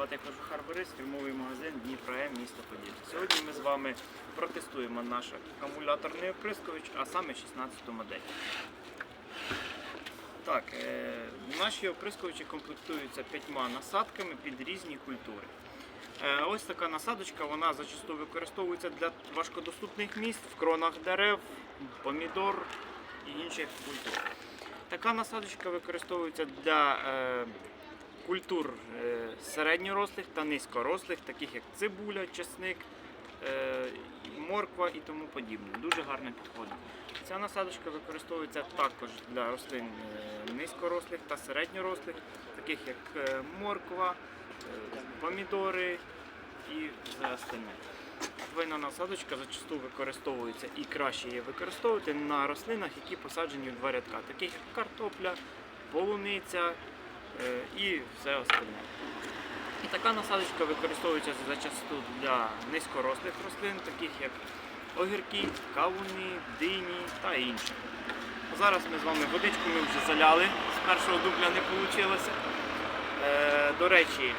звати Кожухар Борис, фірмовий магазин Дніпро місто Поділля. Сьогодні ми з вами протестуємо наш акумуляторний оприскувач, а саме 16-ту модель. Так, е, наші оприскувачі комплектуються п'ятьма насадками під різні культури. Е, Ось така насадочка, вона зачасту використовується для важкодоступних місць в кронах дерев, помідор і інших культур. Така насадочка використовується для е, культур е, середньорослих та низькорослих, таких як цибуля, чесник, е, морква і тому подібне. Дуже гарно підходить. Ця насадочка використовується також для рослин е, низькорослих та середньорослих, таких як морква, помідори і все остальне. Насадочка зачасту використовується і краще її використовувати на рослинах, які посаджені в два рядка, таких як картопля, полуниця і все остальне. І така насадочка використовується зачасту для низькорослих рослин, таких як огірки, кавуни, дині та інші. Зараз ми з вами водичку ми вже заляли, з першого дубля не вийшло. Е, до речі,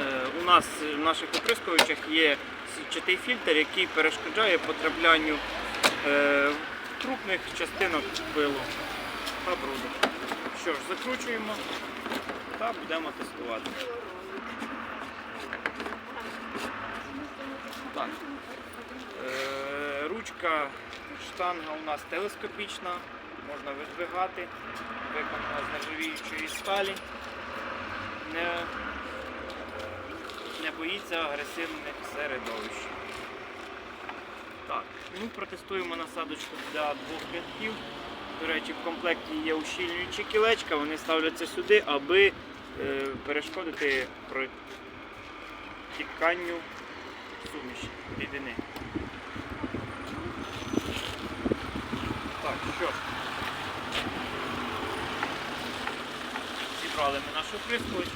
Е, У нас в наших оприскувачах є сітчатий фільтр, який перешкоджає потраплянню е, крупних частинок пилу та бруду. Що ж, закручуємо та будемо тестувати. Так. Е, Ручка штанга у нас телескопічна, можна видвигати, виконана з нержавіючої сталі. Не не боїться агресивних середовищ. Так, ну протестуємо насадочку для двох рядків. До речі, в комплекті є ущільнюючі кілечка, вони ставляться сюди, аби е, перешкодити протіканню суміші рідини. Так, що. Зібрали ми наш оприскувач,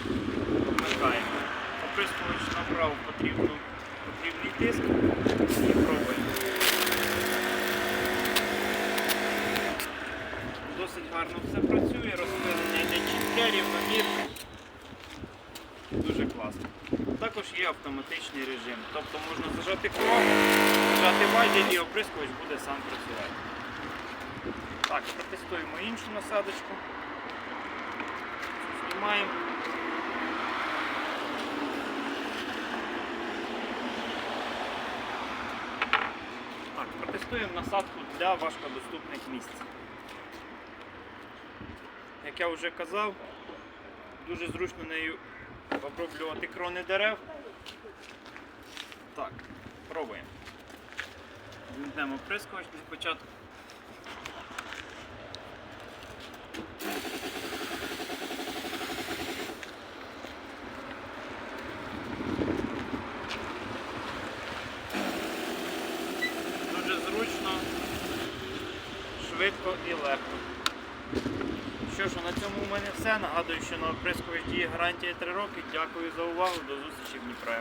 вмикаємо. Оприскувач набрав потрібний тиск і пробуємо. Досить гарно все працює, розпилення йде чітке, рівномірне. Дуже класно. Також є автоматичний режим. Тобто можна зажати кнопку, зажати вайдер і оприскувач буде сам працювати. Так, протестуємо іншу насадочку. Знімаємо. Так, протестуємо насадку для важкодоступних місць. Як я вже казав, дуже зручно нею оброблювати крони дерев. Так, пробуємо. Вімкнемо для початку. Дуже зручно, швидко і легко. Що ж, на цьому у мене все. Нагадую, що на прискові діє гарантія 3 роки. Дякую за увагу. До зустрічі в Дніпро.